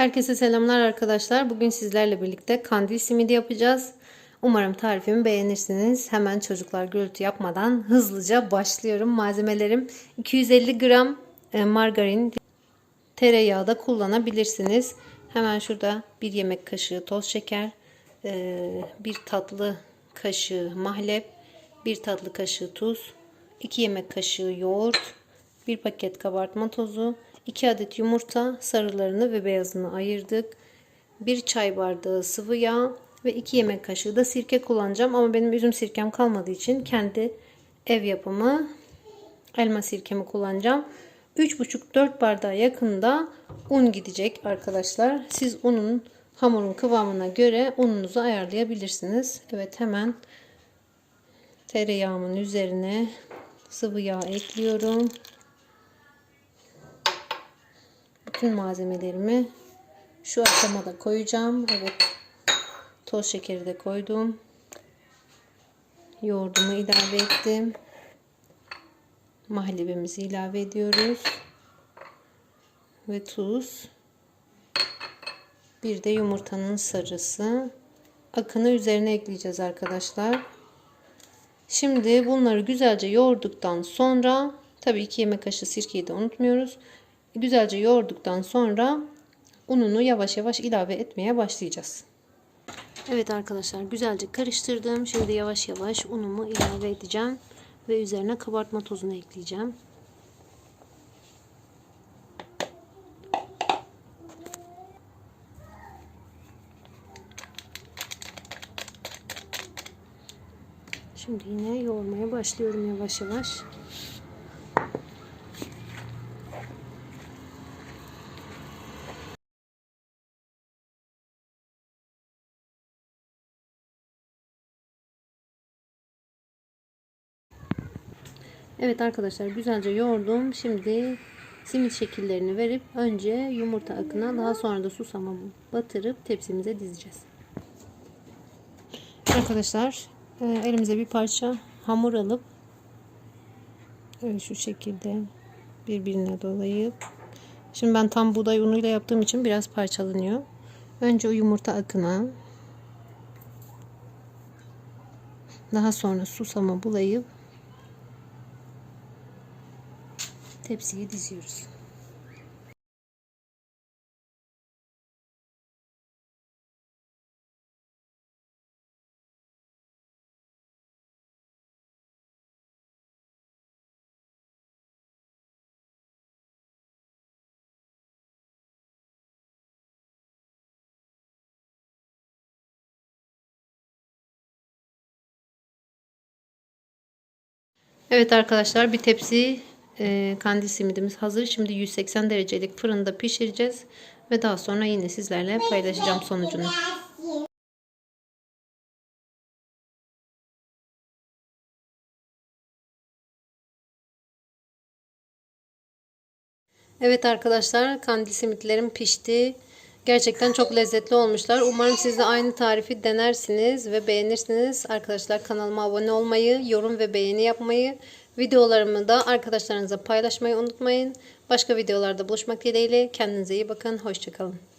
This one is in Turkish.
Herkese selamlar arkadaşlar. Bugün sizlerle birlikte kandil simidi yapacağız. Umarım tarifimi beğenirsiniz. Hemen çocuklar gürültü yapmadan hızlıca başlıyorum. Malzemelerim 250 gram e, margarin, tereyağı da kullanabilirsiniz. Hemen şurada bir yemek kaşığı toz şeker, e, bir tatlı kaşığı mahlep, bir tatlı kaşığı tuz, 2 yemek kaşığı yoğurt, bir paket kabartma tozu, 2 adet yumurta sarılarını ve beyazını ayırdık. 1 çay bardağı sıvı yağ ve 2 yemek kaşığı da sirke kullanacağım. Ama benim üzüm sirkem kalmadığı için kendi ev yapımı elma sirkemi kullanacağım. 3,5-4 bardağa yakında un gidecek arkadaşlar. Siz unun hamurun kıvamına göre ununuzu ayarlayabilirsiniz. Evet hemen tereyağımın üzerine sıvı yağ ekliyorum. Bütün malzemelerimi şu aşamada koyacağım. Evet. Toz şekeri de koydum. Yoğurdumu ilave ettim. Mahlebimizi ilave ediyoruz. Ve tuz. Bir de yumurtanın sarısı. Akını üzerine ekleyeceğiz arkadaşlar. Şimdi bunları güzelce yoğurduktan sonra tabii 2 yemek kaşığı sirkeyi de unutmuyoruz. Güzelce yoğurduktan sonra ununu yavaş yavaş ilave etmeye başlayacağız. Evet arkadaşlar güzelce karıştırdım. Şimdi yavaş yavaş unumu ilave edeceğim. Ve üzerine kabartma tozunu ekleyeceğim. Şimdi yine yoğurmaya başlıyorum yavaş yavaş. Evet arkadaşlar güzelce yoğurdum. Şimdi simit şekillerini verip önce yumurta akına daha sonra da susama batırıp tepsimize dizeceğiz. Arkadaşlar e, elimize bir parça hamur alıp şu şekilde birbirine dolayıp şimdi ben tam buğday unuyla yaptığım için biraz parçalanıyor. Önce o yumurta akına daha sonra susama bulayıp tepsiye diziyoruz. Evet arkadaşlar bir tepsi e, kandil simidimiz hazır. Şimdi 180 derecelik fırında pişireceğiz. Ve daha sonra yine sizlerle paylaşacağım sonucunu. Evet arkadaşlar kandil simitlerim pişti. Gerçekten çok lezzetli olmuşlar. Umarım siz de aynı tarifi denersiniz ve beğenirsiniz. Arkadaşlar kanalıma abone olmayı, yorum ve beğeni yapmayı, videolarımı da arkadaşlarınıza paylaşmayı unutmayın. Başka videolarda buluşmak dileğiyle. Kendinize iyi bakın. Hoşçakalın.